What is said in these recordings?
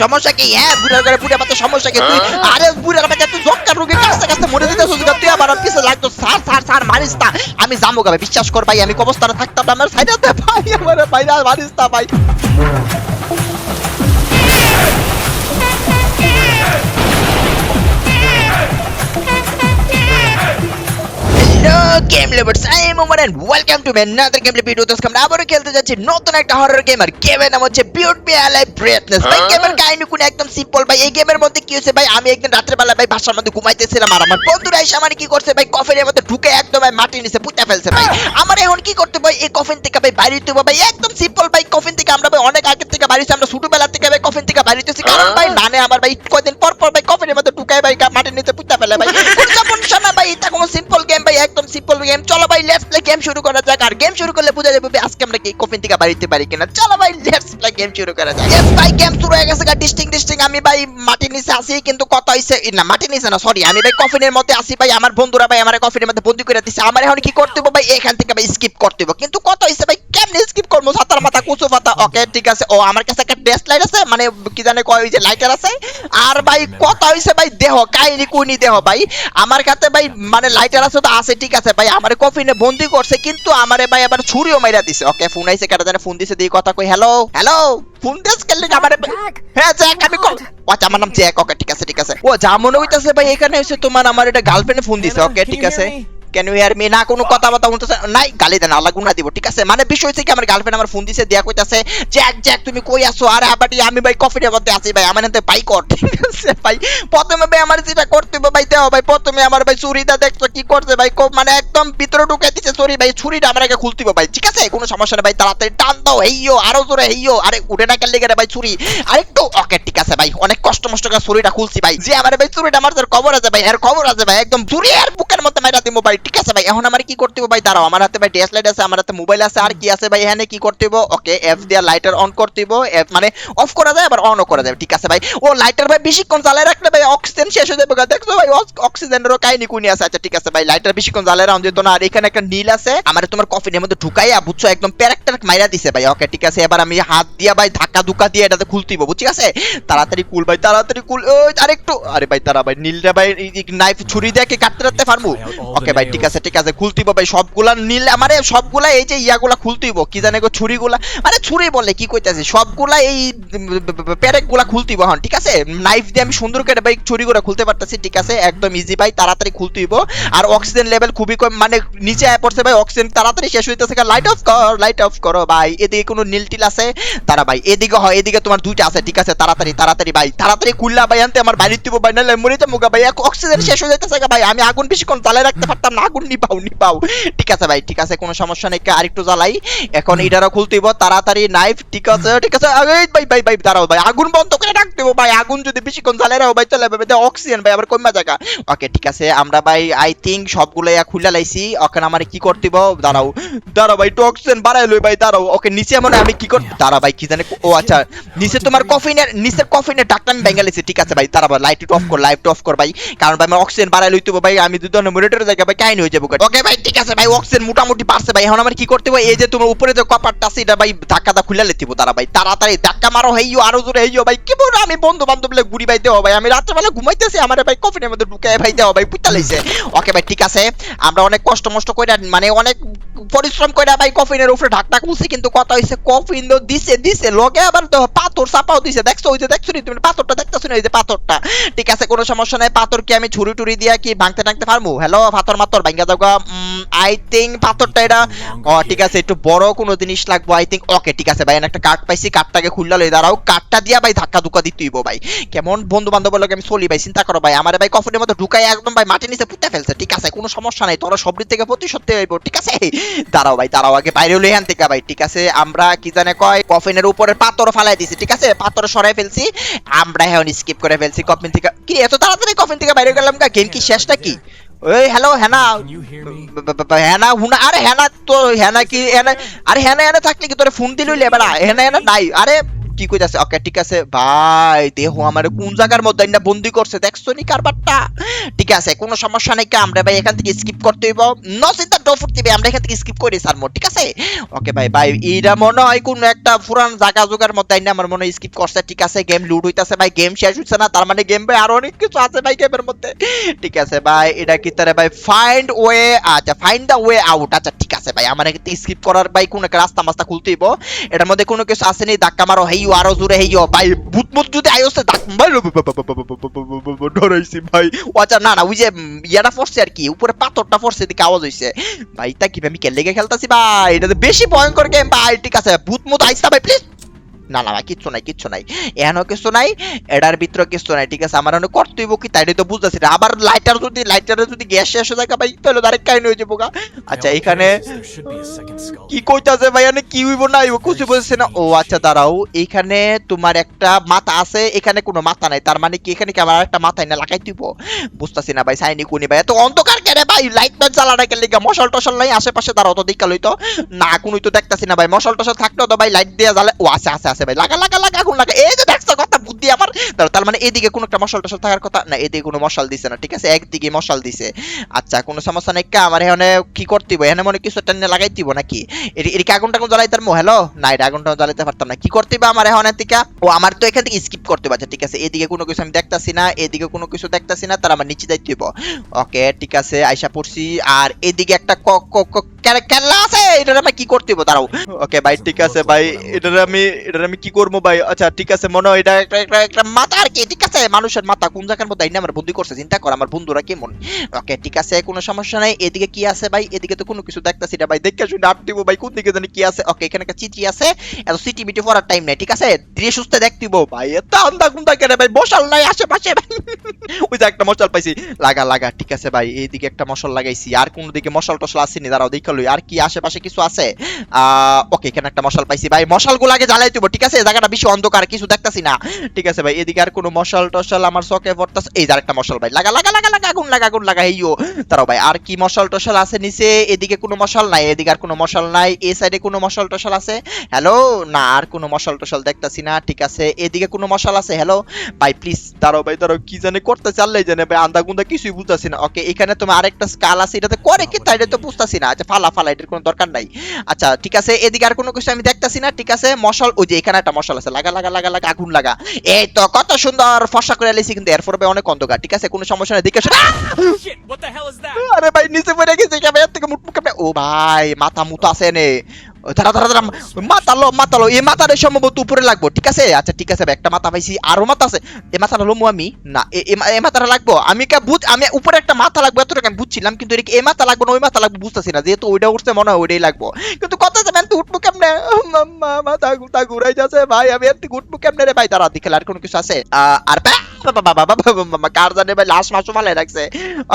সমস্যা কি? হ্যাঁ বুড়ার ঘরে বুড়া পাতে সমস্যা কি? তুই আরে বুড়ার পাতে তুই জক্কা রোগে কাছে কাছে মরে দিতে সুযোগ তুই আবার পিছে লাগতো। সার সার সার মারিস না। আমি জামো গাবে বিশ্বাস কর ভাই, আমি কবস্থানে থাকতাম আমার সাইডে দে ভাই, আমার ভাই মারিস না ভাই। Hello game lovers, I am Umar and welcome to another gameplay video. তো আজকে আমরা আবারও খেলতে যাচ্ছি নতুন একটা হরর গেম আর গেমের নাম হচ্ছে বিউট মি অ্যালাইভ ব্রেথনেস ভাই গেমের কাহিনী কোন একদম সিম্পল ভাই এই গেমের মধ্যে কি হয়েছে ভাই? আমি একদিন রাত্রে বেলা ভাই বাসার মধ্যে ঘুমাইতেছিলাম আর আমার বন্ধুরা এসে আমার কি করছে ভাই? কফিনের মধ্যে ঢুকে একদম ভাই মাটি নিচে পুঁতে ফেলছে ভাই। আমার এখন কি করতে ভাই? এই কফিন থেকে ভাই বাইরে হইতে ভাই। একদম সিম্পল ভাই কফিন থেকে আমরা ভাই অনেক আগে থেকে বাড়িছি আমরা ছোটবেলা থেকে ভাই কফিন থেকে বাড়িতেছি কারণ ভাই নানে আমার ভাই কয়দিন পর পর ভাই কফিনের মধ্যে ঢুকায় ভাই মাটির নিচে পুঁতে ফেলে ভাই। কোনো সমস্যা না ভাই এটা কোনো সিম্পল গেম ভাই। একদম সিম্পল গেম চলো ভাই লেটস প্লে গেম শুরু করা যাক। আর গেম শুরু করলে বোঝা যাবে আজকে আমরা কি কফিন থেকে বাড়িতে পারি কিনা। চলো ভাই লেটস প্লে গেম শুরু করা যাক। ইয়েস ভাই গেম শুরু হয়ে গেছে ডিস্টিং ডিস্টিং আমি ভাই, মাটির নিচে আসি কিন্তু কত হইছে, না, মাটির নিচে না সরি আমি ভাই কফিনের মধ্যে আসি ভাই, আমার বন্ধুরা ভাই আমার কফিনের মধ্যে বন্দি করে দিছে। আমার এখন কি করতে হবে ভাই? এখান থেকে ভাই স্কিপ করতে হবে কিন্তু কত হইছে ভাই, কেমনে স্কিপ করব? সাতার মাথা, কুচু পাতা। ওকে ঠিক আছে। ও, আমার কাছে একটা ডেস্ক লাইট আছে মানে কি জানে কয় ওই যে লাইটার আছে। আর ভাই কত হইছে ভাই, দেহ, কাহিনী কুনি দেহ ভাই। আমার কাছে ভাই মানে লাইটার আছে তো, আছে ঠিক আছে ভাই আমার কফিনে বন্দি করছে কিন্তু আমারে ভাই আবার ছুরিও মাইরা দিছে। ওকে ফোন আইছে কেটে জানে ফোন দিছে দিয়ে কথা কই হ্যালো হ্যালো ফোন দেস কেলে আমারে! হ্যাঁ জ্যাক আমি কল আচ্ছা আমার নাম জ্যাক ওকে ঠিক আছে ঠিক আছে। ও যা মনে হইতাছে ভাই এখানে এসে তোমার আমার এটা গার্লফ্রেন্ডে ফোন দিছে ওকে ঠিক আছে? কেন ইয়ার মি না কোনো কথা বার্তা বলতেছে নাই গালি দেন আল্লাহ গুনা দিব ঠিক আছে? মানে বিষয় হচ্ছে কি আমার গার্লফ্রেন্ড আমার ফোন দিছে দিয়া কইতাছে জ্যাক জ্যাক তুমি কই আছো? আরে আবাটি আমি ভাই কফির মধ্যে আছি ভাই আমার হাতে পাই কর ঠিক আছে ভাই। প্রথমে ভাই আমার যেটা করতে হবে ভাই দেও ভাই প্রথমে আমার ভাই ছুরিটা দেখছ কি করছে ভাই কো- মানে একদম ভিতরে ঢুকে দিছে সরি ভাই, ছুরিটা আমার আগে খুলতে হবে ভাই, ঠিক আছে কোনো সমস্যা নেই ভাই, তাড়াতাড়ি টান দাও, হেইয়ো, আরও জোরে হেইয়ো, আরে উঠে না কেলে গেলে ভাই ছুরি, আরেকটু ওকে ঠিক আছে ভাই, অনেক কষ্ট মষ্ট করে ছুরিটা খুলছি ভাই, যে আমার ভাই ছুরিটা আমার খবর আছে ভাই, এর খবর আছে ভাই, একদম ছুরি আর বুকের মধ্যে মাইরা দিমু ভাই, ঠিক আছে ভাই, এখন আমার কি করতে হবে ভাই, দাঁড়াও, আমার হাতে ভাই ডেস লাইট আছে, আমার হাতে মোবাইল আছে, আর কি আছে ভাই, এখানে কি করতে হবে ওকে এফ দিয়ে লাইটার অন করতে হবে মানে অফ করা যায়, আবার অনও করা যায়, ঠিক আছে ভাই, ও লাইটার ভাই বেশিক্ষণ জ্বালায় রাখলে ভাই অক্সিজেন শেষ হয়ে যাবে। দেখছ ভাই অক্স- অক্সিজেনেরও কাহিনী কুনি আছে আচ্ছা ঠিক আছে ভাই লাইটার বেশিক্ষণ জ্বালায় রাখুন যেত না। আর এখানে একটা নীল আছে আমার তোমার কফিনের মধ্যে ঢুকাইয়া বুঝছ একদম প্যারাক্টার মাইরা দিছে ভাই। ওকে ঠিক আছে এবার আমি হাত দিয়া ভাই ধাক্কা ধুকা দিয়ে এটাতে খুলতেইব বুঝছি আছে? তাড়াতাড়ি কুল ভাই তাড়াতাড়ি কুল। ওই আরেকটু আরে ভাই তারা ভাই নীলটা ভাই নাইফ ছুরি দিয়ে কি কাটতে রাখতে পারব? ওকে ভাই ঠিক আছে ঠিক আছে খুলতেইব ভাই সবগুলা নীল আমারে সবগুলা এই যে ইয়াগুলা খুলতেইব কি জানে গো ছুরিগুলা। আরে ছুরি বলে কি কইতাছে? সবগুলা এই প্যারেকগুলা খুলতেইব হন ঠিক আছে? নাইফ দিয়ে আমি সুন্দর করে ভাই ছুরিগুলা খুলতে পারতাছি ঠিক আছে? একদম ইজি ভাই তাড়াতাড়ি খুলতেইব আর অক্সিজেন লেভেল খুবই কম মানে নিচে আয় পড়ছে ভাই অক্সিজেন তাড়াতাড়ি শেষ হইতেছে লাইট অফ কর লাইট অফ করো ভাই। এদিকে কোনো নীল টিল আছে? তারা ভাই এদিকে হয় এদিকে তোমার দুইটা আছে ঠিক আছে? তাড়াতাড়ি তাড়াতাড়ি ভাই তাড়াতাড়ি খুললা ভাই আনতে আমার বাড়িতে দিব ভাই নাহলে মরে যাব ভাই। অক্সিজেন শেষ হয়ে যাইতেছে ভাই আমি আগুন বেশিক্ষণ জ্বালায় রাখতে পারতাম না আগুন নিপাও নিপাও। ঠিক আছে ভাই ঠিক আছে কোনো সমস্যা নেই আরেকটু জ্বালাই। এখন এটারও খুলতে হইব তাড়াতাড়ি নাইফ ঠিক আছে ঠিক আছে। ভাই ভাই ভাই দাঁড়াও ভাই আগুন বন্ধ করে রাখতে ভাই আগুন যদি বেশিক্ষণ জ্বালায় রাখো ভাই চলে যাবে অক্সিজেন ভাই আবার কমা জায়গা ওকে ঠিক আছে আমরা ভাই আই থিঙ্ক সবগুলো খুলে লাইছি আমার কি করতে দাঁড়াও। দাঁড়াও ভাই বাড়াই লই ভাই, দাঁড়াও। ওকে নিচে আমি কি দাঁড়াও ভাই, কি জানে ও আচ্ছা নিচে তোমার কফিনের নিচের কফিনের ডাক্তার আমি ঠিক আছে ভাই লাইট অফ কর লাইট অফ কর ভাই। কারণ ভাই আমার অক্সিজেন বাড়াই লইতে ভাই, আমি জায়গা ভাই কাহিনী হয়ে যাব ওকে ভাই, ঠিক আছে ভাই অক্সিজেন মোটামুটি পারছে ভাই, এখন আমার কি করতে এই যে তোমার উপরে যে কপারটা আছে, এটা ভাই ধাক্কা দা খুলে লেতিব তারা ভাই, তাড়াতাড়ি ধাক্কা মারো হেইও আরও জোরে হেইও ভাই, কি বড় আমি বন্ধু বান্ধব লে ঘুরি ভাই দেও ভাই, আমি রাত্রেবেলা ঘুমাইতেছি, আমার ভাই কফিনের মধ্যে ঢুকায় ভাই দেও ভাই পুতা লাইছে। ওকে ভাই, ঠিক আছে আমরা অনেক কষ্ট মষ্ট কইরা মানে অনেক পরিশ্রম কইরা ভাই কফিনের উপরে ঢাকটা খুলছি কিন্তু কথা হইছে কফিন তো দিছে দিছে লগে আবার তো পাথর চাপাও দিছে। দেখছ ওই যে দেখছ তুমি? পাথরটা দেখতেছো না? ওই যে পাথরটা। ঠিক আছে কোনো সমস্যা নাই। পাথর কি আমি ছুরি টুরি দিয়া কি ভাঙতে টাঙতে পারব? হ্যালো পাথর মাথর ভাঙ্গা দাও আই থিঙ্ক পাথরটা এটা ঠিক আছে একটু বড় কোনো জিনিস লাগবো আই থিঙ্ক ওকে ঠিক আছে ভাই একটা কাঠ পাইছি কাঠটাকে খুললা লই দাঁড়াও। কাঠটা দিয়া ভাই ধাক্কা ধুকা দিতে হইব ভাই। কেমন বন্ধু বান্ধব লোক আমি চলি ভাই চিন্তা করো ভাই। আমার ভাই কফিনের মধ্যে ঢুকাই একদম ভাই মাটি নিচে পুঁতে ফেলছে ঠিক আছে কোনো সমস্যা নাই তোরা সবরি থেকে প্রতিশোধ হইব, ঠিক আছে? দাঁড়াও ভাই, দাঁড়াও, আগে বাইরে হলে এখান থেকে ভাই, ঠিক আছে? আমরা কি জানে কয়, কফিনের উপরে পাথর ফালাই দিছি, ঠিক আছে? পাথর সরাই ফেলছি, আমরা এখন স্কিপ করে ফেলছি কফিন থেকে। কি, এত তাড়াতাড়ি কফিন থেকে বাইরে গেলাম গা? গেম কি শেষটা কি ওই হ্যালো হ্যানা হ্যানা হুনা, আরে হ্যানা তো হ্যানা কি হ্যানা আরে হ্যানা হ্যানা থাকলে কি তোরে ফোন দিল এবার হ্যানা হ্যানা নাই, আরে কি কইতাছে? ওকে, ঠিক আছে, ভাই, দেহ আমার কোন জায়গার মধ্যে না বন্দি করছে? দেখছ নি কারবারটা? ঠিক আছে, কোনো সমস্যা নাই কা, আমরা ভাই এখান থেকে স্কিপ করতে হইব। ন চিন্তা মনে হয় মনে হয় মানে এটা তারে ভাই ফাইন্ড ওয়ে আচ্ছা ফাইন্ড দা ওয়ে আউট আচ্ছা ঠিক আছে ভাই আমার করার ভাই কোন রাস্তা মাস্তা খুলতেইব এটার মধ্যে কোনো কিছু আসেনি ধাক্কা মারো হেইও আরও জোরে হেইও ভাই ভূত মুত যদি আইসে ভাই ডরাইছি ভাই। ও আচ্ছা না না, ওই যে ইয়াটা পড়ছে আর কি, উপরে পাথরটা পড়ছে এদিকে আওয়াজ হইছে। ভাই তা কি আমি লেগে খেলতাছি, ভাই? এটা বেশি ভয়ঙ্কর গেম ভাই, ঠিক আছে, ভূত মুত আইসা, ভাই প্লিজ না না ভাই কিচ্ছু নাই কিচ্ছু নাই। এখানেও কিছু নাই এটার ভিতরে কিছু নাই ঠিক আছে? আমার অনেক করতেইব কি? তাই তো বুঝতেছি না। আবার লাইটার যদি লাইটারে যদি গ্যাস শেষ হয়ে যায় ভাই তাহলে আরেক কাহিনী হয়ে যাব। আচ্ছা এখানে কি কইতাছে ভাই? এখানে কি হইব না হইব? কিছু বুঝছে না। ও আচ্ছা দাঁড়াও। এইখানে তোমার একটা মাথা আছে এখানে কোনো মাথা নাই। তার মানে কি? এখানে কি আমার একটা মাথায় না লাগাই দিব বুঝতাছি না ভাই সাইনি কোনি ভাই। এত অন্ধকার কেন ভাই? লাইট ম্যাট জ্বালানো কেন লিগা মশাল টশাল নাই? আশেপাশে দাঁড়াও তো দেখা লইতো। না কোনই তো দেখতাছি না ভাই। মশাল টশাল থাকতো তো ভাই লাইট দিয়ে জ্বালে ও আছে আছে আছে ভাই। লাগা লাগা লাগা আগুন লাগা। এই যে দেখছ কথা বুদ্ধি আমার। দাঁড়াও, তার মানে এদিকে কোনো একটা মশাল টশাল থাকার কথা? না এদিকে কোনো মশাল দিছে না ঠিক আছে? একদিকে মশাল দিছে। আচ্ছা কোনো সমস্যা নাই আমার এখানে কি করতে হবে এখানে মনে কিছু নিয়ে লাগাই দিব নাকি? এর- কি আগুন টাগুন জ্বালাইতে পারব? হ্যালো না এটা আগুন টাগুন জ্বালাইতে পারতাম না। কি করতে হবে আমার এখন থেকে? ও আমার তো এখান থেকে স্কিপ করতে হবে আচ্ছা ঠিক আছে এদিকে কোনো কিছু আমি দেখতাছি না এদিকে কোনো কিছু দেখতাছি না তার আমার নিচে যাইতে হইব। ওকে ঠিক আছে আইসা পড়ছি। আর এদিকে একটা ক ক ক ক্যারে- ক্যারলা আছে! এটার আমি কি করতে হইব? দাঁড়াও। ওকে ভাই ঠিক আছে ভাই এটার আমি এটার আমি কি করব ভাই? আচ্ছা ঠিক আছে, মনে হয় এটা একটা একটা মাথা আর কি, ঠিক আছে? মানুষের মাথা কোন জায়গার মধ্যে? আইনা আমার বন্দি করছে, চিন্তা কর, আমার বন্ধুরা কেমন? ওকে ঠিক আছে, কোনো সমস্যা নাই। এদিকে কি আছে ভাই? এদিকে তো কোনো কিছু দেখতাছি না ভাই। দেখে শুনে আট দিব ভাই, কোন দিকে জানি কি আছে? ওকে এখানে একটা চিঠি আছে। এত সিটি মিটি পড়ার টাইম নাই, ঠিক আছে? ধীরে সুস্থে দেখতিব ভাই। এত আন্দা গুন্দা কেন ভাই? মশাল নাই আশেপাশে ওই যে একটা মশাল পাইছি। লাগা লাগা, ঠিক আছে ভাই। এইদিকে একটা মশাল লাগাইছি। আর কোন দিকে মশাল টশাল আসেনি, দাঁড়াও, দেখা লই। আর কি আশেপাশে কিছু আছে? ওকে এখানে একটা মশাল পাইছি ভাই। মশালগুলো আগে জ্বালাই দিব ঠিক আছে? জায়গাটা বেশি অন্ধকার, কিছু দেখতাছি না। ঠিক আছে ভাই, এদিকে আর কোনো মশাল টশাল আমার চকে পড়তাছে। এই যে আরেকটা মশাল ভাই, লাগা লাগা লাগা লাগা, আগুন লাগা আগুন, লাগা এইও তারাও ভাই, আর কি মশাল টশাল আছে নিচে? এদিকে কোনো মশাল নাই, এদিকে আর কোনো মশাল নাই। এই সাইডে কোনো মশাল টশাল আছে? হ্যালো না, আর কোনো মশাল টশাল দেখতাছি না, ঠিক আছে। এদিকে কোনো মশাল আছে? হ্যালো ভাই প্লিজ দাঁড়াও ভাই, দাঁড়াও, কি জানে করতে চাললেই জানে ভাই আন্দা গুন্দা কিছুই বুঝতাছি না। ওকে এখানে তোমার আরেকটা স্কাল আছে, এটাতে করে কি? তাই তো বুঝতাছি না। আচ্ছা ফালা ফালা, এটার কোনো দরকার নাই। আচ্ছা ঠিক আছে, এদিকে আর কোনো কিছু আমি দেখতাছি না, ঠিক আছে? মশাল, ওই যে এখানে একটা মশাল আছে লাগা লাগা লাগা লাগা আগুন লাগা। এই তো কত সুন্দর ফর্সা করে এলিছি কিন্তু এরপর ভাই অনেক অন্ধকার ঠিক আছে? কোনো সমস্যা নেই দেখে আরে ভাই নিচে পড়ে গেছে কেমন এর থেকে মুট মুখে ও ভাই মাথা মুতো আছে নে। ও, দাঁড়া দাঁড়া দাঁড়া মাথা লো মাথা লো। এই মাথাটা সম্ভবত উপরে লাগবো ঠিক আছে? আচ্ছা ঠিক আছে ভাই, একটা মাথা পাইছি আরও মাথা আছে। এই মাথাটা লোমো আমি? না এ- এ মাথাটা লাগবো। আমি কা বুঝ আমি উপরে একটা মাথা লাগবে এতটুকু আমি বুঝছিলাম কিন্তু এই মাথা লাগবো না ওই মাথা লাগবে বুঝতেছি না যেহেতু ওইটা উঠছে মনে হয় ওইটাই লাগবো। কিন্তু কত যাবেন তো উঠবো কেমনে মাম্মা মাথা গুতা ঘুরাই যাচ্ছে। ভাই আমি থেকে উঠবো কেমনে রে? ভাই দাঁড়া দেখে আর কোনো কিছু আছে। আর কার জানে ভাই লাশ মাসও মালাই রাখছে।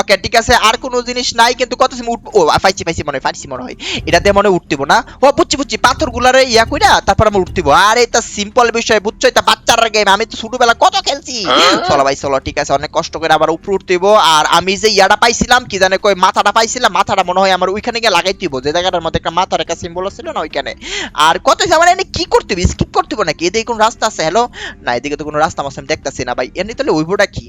ওকে ঠিক আছে আর কোনো জিনিস নাই কিন্তু কত ও পাইছি পাইছি মনে হয় পাইছি মনে হয়। এটাতে মনে উঠতিব না। ও বুঝছি বুঝছি পাথর গুলারে ইয়া কইরা তারপর আমরা উঠতিব। আর এটা সিম্পল বিষয় বুঝছ? এটা বাচ্চার গেম আমি তো ছোটবেলা কত খেলছি। চলো ভাই চলো ঠিক আছে অনেক কষ্ট করে আবার উপরে উঠতিব। আর আমি যে ইয়াটা পাইছিলাম কি জানে কই মাথাটা পাইছিলাম মাথাটা মনে হয় আমার ওইখানে গিয়ে লাগাইতিব। যে জায়গাটার মধ্যে একটা মাথার একটা সিম্বল ছিল না ওইখানে আর কত আমার এনে কি করতে হবে? স্কিপ করতে হবে নাকি? এদিকে কোনো রাস্তা আছে? হ্যালো না এদিকে তো কোনো রাস্তা মাস্তা আমি দেখতাছি না ভাই। এমনি তাহলে ওইবোটা কি?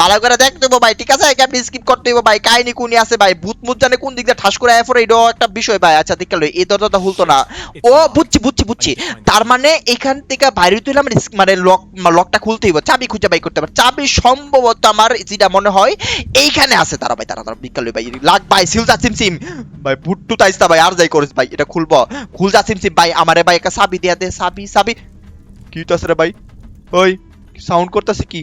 ভালো করে দেখ দেবো ভাই ঠিক আছে? একে আপনি স্কিপ করতে হইব ভাই। কাহিনী কোনি আছে ভাই? ভূত মুত জানে কোন দিক দিয়ে ঠাস করে আয় পরে এটাও একটা বিষয় ভাই। আচ্ছা দেখে লই এই দরজাটা হুলতো না। ও বুঝছি বুঝছি বুঝছি। তার মানে এখান থেকে বাইরে তুই আমার মানে লক লকটা খুলতে হইব। চাবি খুঁজে বাই করতে পারে চাবি সম্ভবত আমার যেটা মনে হয় এইখানে আছে। তারা ভাই তারা তারা বিকাল ভাই। লাগ ভাই সিলজা সিমসিম ভাই বুট্টু তাইস্তা ভাই আর যাই করিস ভাই এটা খুলবো। খুলজা সিমসিম ভাই আমারে ভাই একটা চাবি দিয়া দে, চাবি চাবি। কি হইতাছে রে ভাই ওই সাউন্ড করতেছে কি?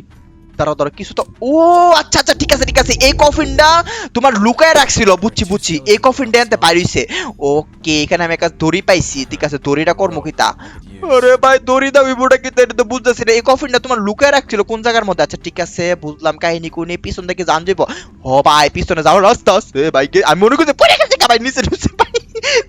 দাঁড়াও দাঁড়াও, কিছু তো ও আচ্ছা আচ্ছা ঠিক আছে ঠিক আছে। এই কফিনটা তোমার লুকায় রাখছিল, বুঝছি বুঝছি। এই কফিনটা আনতে পারিছে। ওকে এখানে আমি একটা দড়ি পাইছি, ঠিক আছে, দড়িটা কর্ম কিতা আরে ভাই দড়ি দাও ইবুটা কি এটা তো বুঝতেছি না। এই কফিনটা তোমার লুকায় রাখছিল কোন জায়গার মধ্যে? আচ্ছা ঠিক আছে, বুঝলাম, কাহিনী কোনি পিছন থেকে জান যাইব ও ভাই পিছনে যাও, রাস্তা আছে ভাই আমি মনে করছি পড়ে গেছে কা ভাই নিচে নিচে ভাই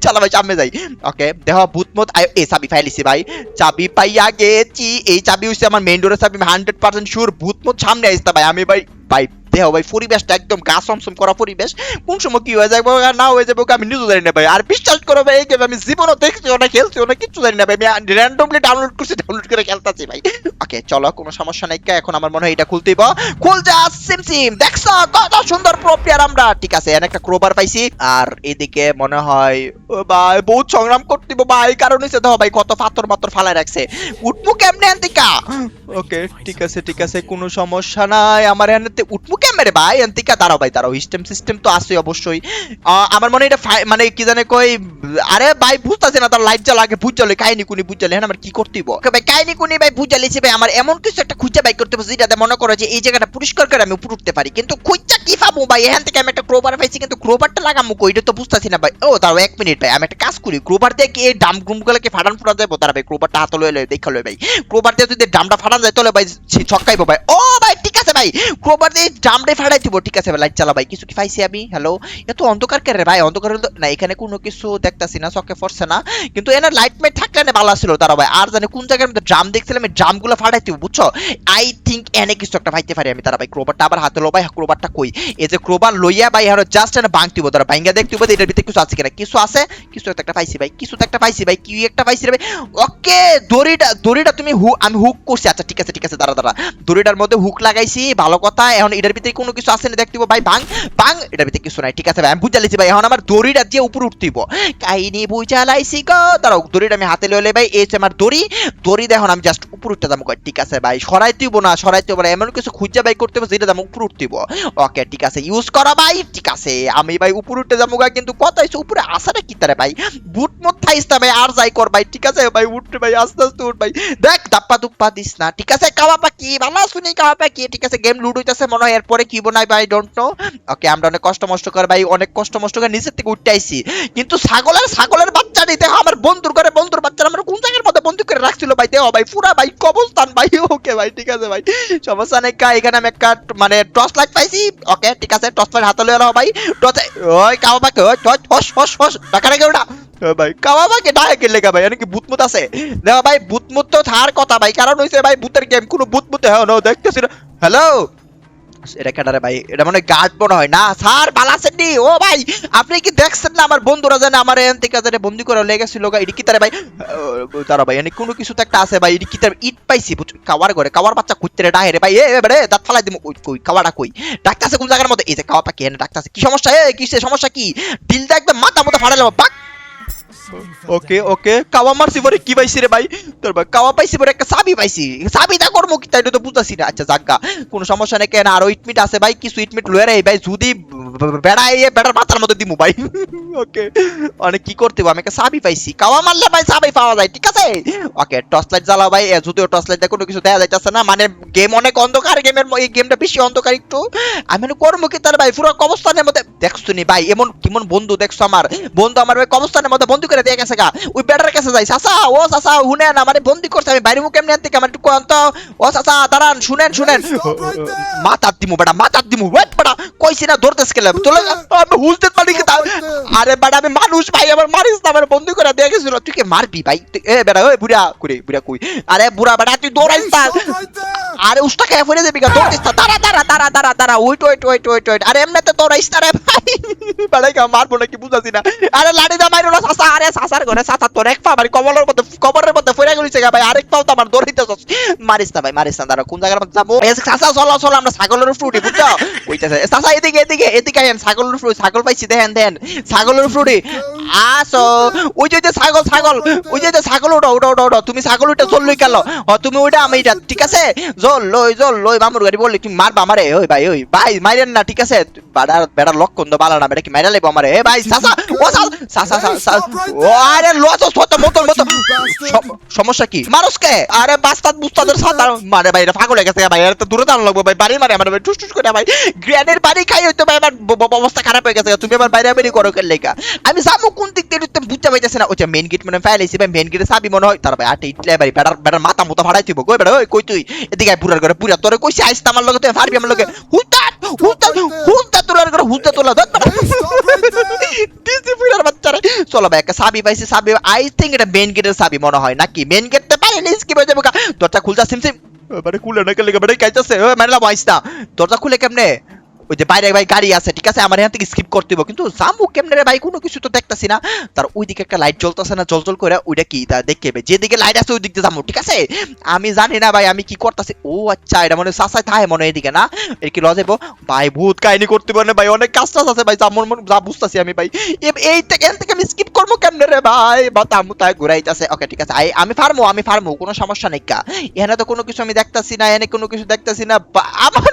চলো ভাই সামনে যাই। ওকে দেহ ভূতমত আয়- এ চাবি ফাইলিছি ভাই। চাবি পাইয়া গেছি। এই চাবি হচ্ছে আমার মেইন ডোরের চাবি হান্ড্রেড পার্সেন্ট শিওর ভূতমত সামনে আসতে ভাই। আমি ভাই ভাই দেহ ভাই, পরিবেশটা একদম গা সমসম করা পরিবেশ। কোন সময় কি হয়ে যাব না হয়ে যাব আমি নিজে জানি না ভাই। আর বিশ্বাস করো ভাই, এই game আমি জীবনও দেখছিও না, খেলছিও না, কিচ্ছু জানি না ভাই। আমি র্যান্ডমলি ডাউনলোড করছি ডাউনলোড করে খেলতেছি ভাই। ওকে চলো, কোনো সমস্যা নাই এখন আমার মনে হয় এটা খুলতেই খুল যা, সিম সিম, দেখছ? কত সুন্দর প্রোপিয়ার আমরা। ঠিক আছে, এখানে একটা ক্রোবার পাইছি। আর এদিকে মনে হয় ভাই। বহুত সংগ্রাম করতে ভাই, কারণ হচ্ছে দেখো ভাই, কত পাথর মাত্র ফালায় রাখছে। উঠবো কেমনে আন্তিকা? ওকে, ঠিক আছে ঠিক আছে, কোনো সমস্যা নাই। আমার এখানে উঠবো কেমনে ভাই? আন্তিকা, দাঁড়াও ভাই, দাঁড়াও সিস্টেম সিস্টেম তো আছে অবশ্যই। আমার মনে এটা মানে কি জানে কই, আরে ভাই, বুঝতাছে না, তার লাইট জ্বালা আগে বুঝালে, কাহিনী কুনি বুঝালে হ্যাঁ আমার কি করতে হইব? ওকে ভাই, কাহিনী কুনি ভাই, বুঝালিছি ভাই, আমার এমন কিছু একটা খুঁজে বাই করতে হবে যেটাতে মনে করো যে এই জায়গাটা পরিষ্কার করে আমি উপর উঠতে পারি। কিন্তু খুঁজা কি পাবো ভাই? এখান থেকে আমি একটা ক্রোবার পাইছি, কিন্তু ক্রোবারটা লাগামু কই? এটা তো বুঝতাছি না ভাই। ও তাও এক মিনিট ভাই। আমি একটা কাজ করি ক্রোবার দিয়ে কি এই ডাম গুমগুলোকে ফাটান ফুটা যাব তারা ভাই ক্রোবারটা হাতে লয়ে লয়ে দেখা লয়, ভাই। ক্রোবার দিয়ে যদি ডামটা ফাটান যায়, তাহলে, ভাই ছক্কাইবো, ভাই। ও, ভাই ভাই ক্রোবার দিয়ে ডামটাই ফাটাই দিব, ঠিক আছে লাইট চালা ভাই, কিছু কি পাইছি আমি? হ্যালো এত অন্ধকার কে রে ভাই, অন্ধকার না, এখানে কোনো কিছু দেখতাছি না, চোখে পড়ছে না। কিন্তু এনে লাইট মাইট থাকলে না ভালো ছিল তারা ভাই, আর জানি কোন জায়গার মধ্যে ড্রাম দেখছিলাম, এই ড্রামগুলো ফাটাই দিব, বুঝছ? আই থিঙ্ক এনে কিছু একটা পাইতে পারি আমি তারা ভাই ক্রোবারটা আবার হাতে লো ভাই ক্রোবারটা কই? এই যে ক্রোবার লইয়া ভাই আর জাস্ট এনে ভাঙতিব তারা ভাঙ্গা দেখতে হবে এটার ভিতরে কিছু আছে কিনা? কিছু আছে? কিছু একটা পাইছি ভাই, কিছু তো একটা পাইছি ভাই, কি একটা পাইছি রে ভাই? ওকে, দড়িটা দড়িটা তুমি হু আমি হুক করছি আচ্ছা ঠিক আছে ঠিক আছে, দাঁড়া দাঁড়া। দড়িটার মধ্যে হুক লাগাইছি ভালো কথা, এখন এটার ভিতরে কোনো কিছু আছে না দেখতে হবে ভাই, ভাঙ ভাঙ, এটার ভিতরে কিছু নাই, ঠিক আছে ভাই, আমি বুঝা লিছি ভাই, এখন আমার দড়িটা দিয়ে উপরে উঠতেইব কাহিনী বুঝা লাইছি গো, দাঁড়াও, দড়িটা আমি হাতে লইলে ভাই, এই আমার দড়ি। দড়ি এখন আমি জাস্ট উপরে উঠতে যাব ঠিক আছে ভাই সরাইতেইব না সরাইতে না, এমন কিছু খুঁজে ভাই করতে হবে যেটা যাব উপরে উঠতেইব ওকে ঠিক আছে ইউজ করা ভাই, ঠিক আছে, আমি ভাই উপরে উঠতে যাব কিন্তু কত হয়েছে? উপরে আসাটা কি তারে ভাই? বুট মত থাইস না ভাই, আর যাই কর ভাই, ঠিক আছে ভাই উঠতে ভাই, আস্তে আস্তে উঠ ভাই। দেখ দাপ্পা দুপ্পা দিস না, ঠিক আছে কাওয়া পাখি ভালো শুনি কাওয়া পাখি ঠিক আছে গেম লুড হইতাছে মনে হয়, এরপরে কি বানাই ভাই ডোন্ট নো ওকে আমরা অনেক কষ্ট মষ্ট করে ভাই, অনেক কষ্ট মষ্ট করে নিচের থেকে উঠতে আইছি। কিন্তু ছাগলের ছাগলের বাচ্চা নিতে আমার বন্ধুর করে বন্ধুর বাচ্চা আমরা কোন জায়গার মধ্যে বন্ধু করে রাখছিল ভাই? দেও ভাই পুরা ভাই কবস্থান ভাই, ওকে ভাই, ঠিক আছে ভাই। সমস্যা নেই, কা, এখানে আমি একটা মানে টর্চ লাইট পাইছি। ওকে ঠিক আছে টর্চ লাইট হাতে লয়ে ভাই। টর্চ ওই কাওয়া পাখি ওই টর্চ হস হস হস টাকা রেখে ওটা ভাই, কাওয়া পাখি ডাকে কে লেগা ভাই? এনে কি ভূতমুত আছে? দেখো ভাই ভূতমুত তো থার কথা ভাই, কারণ হইছে ভাই, ভূতের গেম কোনো ভূতমুত হ্যাঁ না, দেখতেছি না। হ্যালো এটা ভাই? এটা গার্ড হয় না, স্যার ভালো আছেন নি? ও ভাই, আপনি কি দেখছেন না আমার বন্ধুরা জানে আমার এন থেকে বন্দি করে লেগেছিল গা? এটি কি তারে ভাই? তারা ভাই, এনে কোনো কিছু তো একটা আছে ভাই, এটি কি তার ইট পাইছি? কাওয়ার ঘরে, কাওয়ার বাচ্চা কুত্তে রে, ডাহে রে ভাই, এ বেড়ে, দাঁত ফালাই দিমু। কই কাওয়াটা কই? ডাক্তার আছে কোন জায়গার মধ্যে? এই যে কাওয়া পাখি এনে ডাক্তার আছে কি সমস্যা? এ কিসে সমস্যা কি? দিলটা একদম মাথা মতো ফাটালো বাক! ওকে ওকে কাওয়া মারছি পরে কি পাইছি রে ভাই? তোর ভাই কাওয়া পাইছি পরে একটা চাবি পাইছি। চাবিটা করব কি? তাই তো বুঝতেছি না। আচ্ছা জাগা। কোনো সমস্যা নেই, কেন? আরও ইটমিট আছে ভাই, কিছু ইটমিট লয়ে রে। ভাই যদি বেড়াই বেড়ার মাথার মধ্যে দিমু ভাই। ওকে অনেক কি করতে আমি একটা চাবি পাইছি। কাওয়া মারলে ভাই চাবি পাওয়া যায় ঠিক আছে? ওকে টর্চ লাইট জ্বালাও ভাই। যদিও টর্চ লাইট কোনো কিছু দেখা যাইতেছে না মানে গেম অনেক অন্ধকার গেমের এই গেমটা বেশি অন্ধকার একটু। আমি মানে করব কি তার ভাই? পুরো কবস্থানের মধ্যে দেখছ নি ভাই এমন কেমন বন্ধু দেখছ আমার। বন্ধু আমার ভাই কবস্থানের মধ্যে বন্ধু করে দিয়ে গেছে গা। ওই বেটার কাছে যাই। সাসা ও সাসা শুনেন আমার বন্দি করছে। আমি বাইরে মুখ এমনি থেকে আমার একটু কোন ও সাসা দাঁড়ান শুনেন শুনেন। মাথার দিমু বেটা মাথার দিমু। ওয়েট বেটা কইছি না ধরতেছ গেলাম চলে যা। আমি হুলতে পারি কি তা- আরে বেটা আমি মানুষ ভাই আমার মারিস না আমার বন্ধু করে দিয়ে গেছিল। তুই কি মারবি ভাই? এ বেটা ওই বুড়া করে বুড়া কই। আরে বুড়া বেটা তুই দৌড়াইস না। আরে উস্তা খেয়ে ফেলে দেবি গা দৌড়িস না। দাঁড়া দাঁড়া দাঁড়া দাঁড়া দাঁড়া। Wait wait wait wait wait আরে এমনিতে দৌড়াইস না রে ভাই। বেড়াই গা মারবো নাকি বুঝাছি না। আরে লাড়ি দা মাইরো না সাসা। আরে সাসার ঘরে সাসা তোর এক পা মারি কবলের মধ্যে কবরের মধ্যে ফেরে গেলিছে গা ভাই। আরেক পাও তো আমার দৌড়াইতে মারিস না ভাই মারিস না। দাঁড়া কোন জায়গার মধ্যে যাব? সাসা চলো চলো আমরা ছাগলের ফ্রুটি বুঝছ? ওইটাছে সাসা এদিকে এদিকে এদিকে আইন ছাগলের ফ্রুট ছাগল পাইছি দেখেন দেন। ছাগলের ফ্রুটি আসো। ওই যে যে ছাগল ছাগল। ওই যে যে ছাগল ওটা ওটা ওটা ওটা তুমি ছাগল ওইটা জল লই গেল ও তুমি ওইটা আমি এটা, ঠিক আছে? জল লই জল লই মামুর গাড়ি বললি তুমি মারবা আমারে? ওই ভাই ওই ভাই, মাইরেন না, ঠিক আছে? বাড়ার বেড়ার লক্ষণ তো বালা না, বেটা কি মাইরা লেবো আমারে? এ ভাই, সাসা, ও সাসা সাসা সাসা ও, আরে লস ছোট মতন মতন সম- সমস্যা কি? মানুষ কে? আরে বাস্তাদ, বুস্তাদের সাদা। মারে ভাই, এটা পাগল হয়ে গেছে, ভাই। এটা তো দূরে দাঁড়ানো লাগবে, ভাই। বাড়ি মারে আমার ভাই। টুস টুস করে, ভাই। গ্রেনের বাড়ি খাই হইতো ভাই। আমার অবস্থা খারাপ হয়ে গেছে। তুমি আমার বাইরে বেরিয়ে করো কেন লেগা আমি যাব কোন দিক দিয়ে তুমি বুঝতে পাইতেছে না ওইটা মেন গেট মানে ফাইলাইছি ভাই মেন গেটে চাবি মনে হয় তার ভাই আটে ইটলে ভাই বেটার বেটার মাথা মতো ফাড়াই দিব কই বেটা ওই কই তুই এদিকে পুরার করে পুরা তোরে কইছি আইস আমার লগে তুই ফারবি আমার লগে হুতা হুতা হুতা তোলার করে হুতা তোলা বেটা। দিছি বুড়ার বাচ্চারে চলো ভাই একটা সাবি পাইছি সাবি আই থিঙ্ক এটা মেইন গেটের সাবি মনে হয় নাকি মেইন গেটতে পাইলে স্কিপ হয়ে যাবে দরজা খুলছা সিমসিম মানে খুলে না গেলে মানে কাইতাছে ও মানে লাভাইস না দরজা খুলে কেমনে ওই যে বাইরে ভাই গাড়ি আছে, ঠিক আছে? আমার এখান থেকে স্কিপ করতে হবে কিন্তু জামু কেমনে রে ভাই? কোনো কিছু তো দেখতাছি না। তার ওইদিকে একটা লাইট জ্বলতেছে না? জল জল করে ওইটা কি? তা দেখে ভাই, যেদিকে লাইট আছে ওই দিক দিয়ে যাব ঠিক আছে? আমি জানি না ভাই, আমি কি করতেছি? ও আচ্ছা এটা মনে সাসাই থাকে মনে এদিকে, না? এর কি লজাইবো ভাই, ভূত কাহিনী করতে পারে ভাই, অনেক কাজ টাজ আছে ভাই যা মন যা বুঝতাছি আমি ভাই। এই থেকে এখান থেকে আমি স্কিপ করব কেমনে রে ভাই? বা তামু তাই ঘুরাইতেছে। ওকে ঠিক আছে। আমি ফার্মো আমি ফার্মো, কোনো সমস্যা নেই কা। এখানে তো কোনো কিছু আমি দেখতাছি না, এখানে কোনো কিছু দেখতাছি না। আমার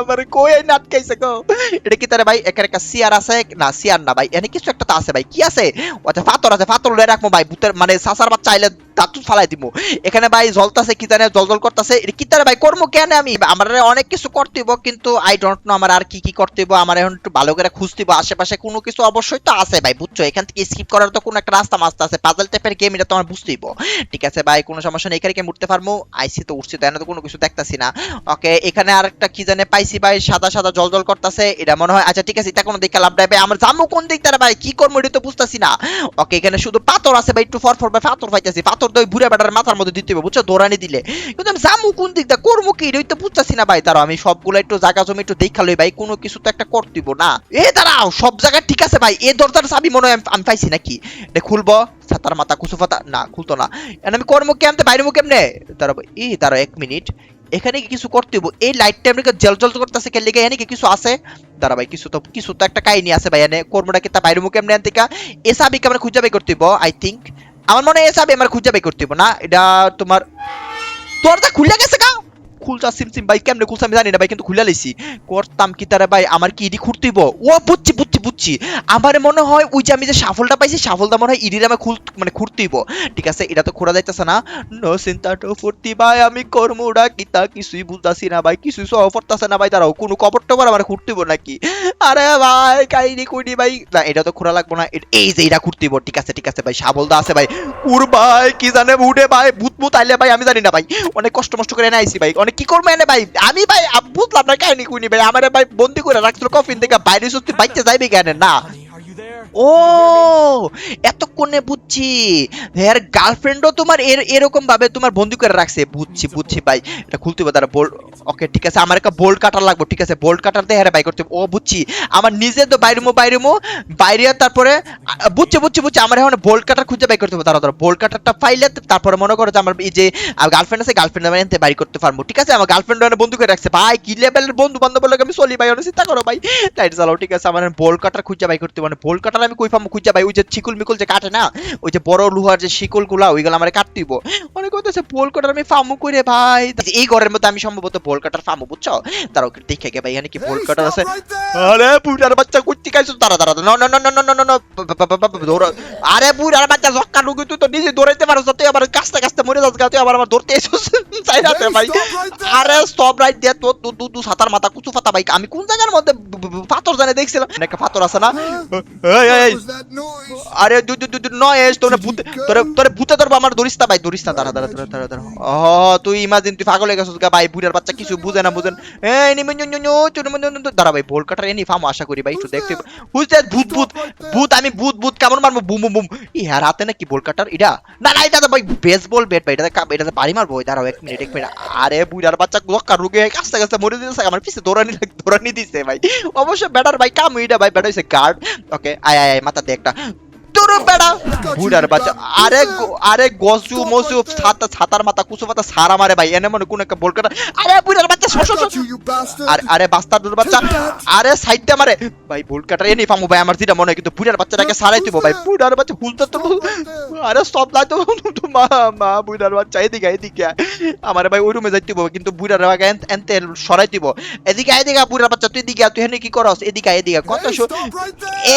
আমার কই এই নাটকাইছে গো? এটা কি তারে ভাই এখানে একটা সিয়ার আছে? না সিয়ার না ভাই এখানে কিছু একটা তো আছে ভাই, কি আছে? আচ্ছা পাথর আছে পাথর লয়ে রাখব ভাই, ভূতের মানে সাসার বাচ্চা আইলে দাঁত ফালাই দিব এখানে ভাই জলতাছে কি জানে জল জল করতেছে কি তারে ভাই, কর্ম কেন আমি? আমার অনেক কিছু করতে হইব, কিন্তু আই ডোন্ট নো আমার আর কি কি করতে হইব, আমার এখন একটু ভালো করে খুঁজতে হইব। আশেপাশে কোনো কিছু অবশ্যই তো আছে ভাই, বুঝছ? এখান থেকে স্কিপ করার তো কোনো একটা রাস্তা মাস্তা আছে পাজল টাইপের গেম এটা তো আমার বুঝতে হইব। ঠিক আছে ভাই, কোনো সমস্যা নেই, এখানে কি উঠতে পারব আইসি তো উঠছি তো এখানে তো কোনো কিছু দেখতাছি না। ওকে এখানে আরেকটা কি জানে পাইছি ভাই, সাদা সাদা জল জল করতেছে, এটা মনে হয়। আচ্ছা ঠিক আছে, এটা কোনো দেখে লাভ নাই ভাই। আমার জামু কোন দিক তারা ভাই? কি করব, এটা তো বুঝতাছি না। ওকে, এখানে শুধু পাথর আছে ভাই, একটু ফর ফর ভাই, পাথর পাইতেছি। পাথর তো ওই বুড়ে মাথার মধ্যে দিতে হবে, বুঝছ? দৌড়ানি দিলে। কিন্তু আমি জামু কোন দিক দা করব কি? এটা তো বুঝতাছি না ভাই। তারা আমি সবগুলো একটু জায়গা জমি একটু দেখা লই ভাই, কোনো কিছু তো একটা করতেইব না। এ, দাঁড়াও, সব জায়গায় ঠিক আছে ভাই। এ দরজার চাবি মনে হয় আমি- পাইছি নাকি? এটা খুলবো। ছাতার মাথা কুসু পাতা না, খুলতো না। আমি কর্ম কেমতে বাইরে মুখ কেমনে? দাঁড়াবো। এই, দাঁড়াও, এক মিনিট। এখানে কি কিছু করতে হইব? এই লাইটটা আমরা জল জল করতেছে কে লেগে, এখানে কি কিছু আছে? দাঁড়া ভাই, কিছু তো কিছু তো একটা কাহিনী আছে ভাই, এনে কর্মটা কি তা বাইরে মুখে এমনি আনতে এ সাবি আমরা খুঁজে বাই করতে হইব আই থিঙ্ক আমার মনে হয় এ সাবি আমার খুঁজে বাই করতে হইব, না? এটা তোমার দরজা খুলে গেছে গা! খুলতা সিম ভাই কেমনে খুলছে আমি জানি না, ভাই কিন্তু খুলে লাইছি। করতাম কি তারা, ভাই, আমার কি ইডি খুঁড়তেইব ও, বুঝছি বুঝছি বুঝছি। আমার মনে হয় ওই যে আমি যে সাফলটা পাইছি, সাফলটা মনে হয় ইডির আমার খুল মানে খুঁড়তেইব ঠিক আছে, এটা তো খোঁড়া যাইতেছে না। নো চিন্তাটো ফুর্তি ভাই, আমি কর্মটা কিতা কিছুই বুঝতাছি না, ভাই, কিছুই সহ পড়তাছে না, ভাই, দাঁড়াও, কোনো কবর টবর আমার খুঁড়তেইব নাকি? আরে, ভাই, কাহিনি কুইনি, ভাই। না, এটা তো খোঁড়া লাগবো না এই যে এটা খুঁড়তেইব ঠিক আছে ঠিক আছে, ভাই সাবলদা আছে, ভাই। কুর ভাই, কি জানে উঠে ভাই ভূত ভূত আইলে, ভাই, আমি জানি না, ভাই। অনেক কষ্ট মষ্ট করে এনে আইছি, ভাই, অনেক কি করব এনে ভাই? আমি ভাই বুঝলাম না কাহিনি কুইনি ভাই। আমার ভাই বন্দি করে রাখছিল কফিন থেকে। বাইরে সত্যি বাইতে যাইবে কেন? না। ও এতক্ষণে বুঝছি। গার্লফ্রেন্ডও তোমার এর এরকম ভাবে তোমার বন্দি করে রাখছে। বুঝছি বুঝছি ভাই। এটা খুলতে হবে তারা বোল্ট ওকে ঠিক আছে আমার একটা বোল্ট কাটার লাগবে ঠিক আছে দিয়ে হ্যাঁ বাই করতে ও বুঝছি। আমার নিজের তো বাইরে মো বাইরে তারপরে আ, বুঝছি বুঝছি বুঝছি। আমার এখন বোল্ট কাটার খুঁজে বাই করতে হবে তারা তারা বোল্ট কাটারটা ফাইলে তারপরে মনে করো যে আমার এই যে গার্লফ্রেন্ড আছে গার্লফ্রেন্ড আমি এনতে বাড়ি করতে পারব। ঠিক আছে আমার গার্লফ্রেন্ড বন্ধু করে রাখছে। ভাই কি লেভেলের বন্ধু বান্ধব লোক আমি চলি ভাই অনেক চিন্তা করো ভাই। লাইট চালাও ঠিক আছে আমার বোল্ট কাটার খুঁজে বাই করতে মানে বোল্ট কাটার আমি কই পাবো খুঁজে ভাই ওই যে শিকুল মিকুল যে কাটে না, ওই যে বড় লোহার যে শিকলগুলা ওইগুলো আমার কাটতে দিব অনেক কথা আছে কাটার আমি ফামু করে ভাই? এই ঘরের মধ্যে আমি সম্ভবত বোল কাটার ফামু বুঝছ? তারা ওকে দেখে গে ভাই, এখানে কি কাটার আছে? আরে, বুড়ার বাচ্চা কুচ্ছি খাইছো? তারা তারা না না না না না না না আরে, বুড়ার বাচ্চা জক্কা লুগি তুই তো নিজে দৌড়াইতে পারো তুই আবার কাস্তে কাস্তে মরে যাস তুই আবার আমার ধরতে এসেছিস চাই রাতে ভাই। আরে, স্টপ রাইট দে তো দু দু সাতার মাথা কুচু ফাতা ভাই। আমি কোন জায়গার মধ্যে পাথর জানে দেখছিলাম? একটা পাথর আছে না? এই এই? আরে দু দু দু নয়েস তোরে ভূতে তোরে তোরে ভূতে ধরবো আমার দরিস্তা ভাই দরিস্তা দাঁড়া দাঁড়া দাঁড়া দাঁড়া দাঁড়া। ও তুই ইমাজিন তুই পাগল হয়ে গেছিস গা ভাই বুড়ার বাচ্চা কিছু বুঝে না বুঝেন এই নি মিনু নু নু চুনু মিনু দাঁড়া ভাই বোল কাটার এনি ফাম আশা করি ভাই একটু দেখতে বুঝতে ভূত ভূত ভূত আমি ভূত ভূত কেমন মারবো? Boom boom boom. ই হ্যাঁ রাতে নাকি বোল কাটার? এটা না না এটা ভাই বেসবল ব্যাট ভাই এটা এটাতে বাড়ি মারবো? দাঁড়াও এক মিনিট এক মিনিট আরে বুড়ার বাচ্চা লক্কা রুগে কাছতে কাছতে মরে দিতেছে আমার পিছে দৌড়ানি দৌড়ানি দিছে ভাই। অবশ্য ব্যাটার ভাই কাম এটা ভাই ব্যাটা হইছে গার্ড ওকে আয় আয় আয় মাথা একটা তোর বেড়া। বুড়ার বাচ্চা। আরে আরে গসু মসু ছাতা ছাতার মাথা কুসু মাথা সারা মারে ভাই এনে মনে কোন একটা বলকাটা আরে বুড়ার বাচ্চা শশ! আরে আরে বাস্তার দুর বাচ্চা আরে সাইডটা মারে। ভাই ভুল কাটার এনে ফামু ভাই আমার যেটা মনে হয় কিন্তু বুড়ার বাচ্চাটাকে সারাই দিব ভাই। বুড়ার বাচ্চা হুলতে তো আরে স্টপ লাই তো মা মা বুড়ার বাচ্চা এদিকে এদিকে। আমার ভাই ওই রুমে যাইতে দিব কিন্তু বুড়ার আগে এনতে সরাই দিব। এদিকে এদিকে বুড়ার বাচ্চা তুই এদিকে তুই হেনে কি করস? এদিকে এদিকে কত!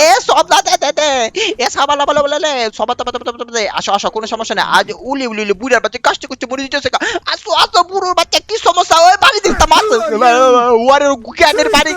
এ সব দে। এ সাবা লাবা লাবা লে সবা তাবা তাবা তাবা আসো আসো কোনো সমস্যা নেই। আজ উলি উলি উলি বুড়ার বাচ্চা কষ্ট করতে মরে দিতেছে আসো আসো বুড়োর বাচ্চা কি সমস্যা? ওই বাড়ি ওয়ারে জ্ঞানের বাড়ি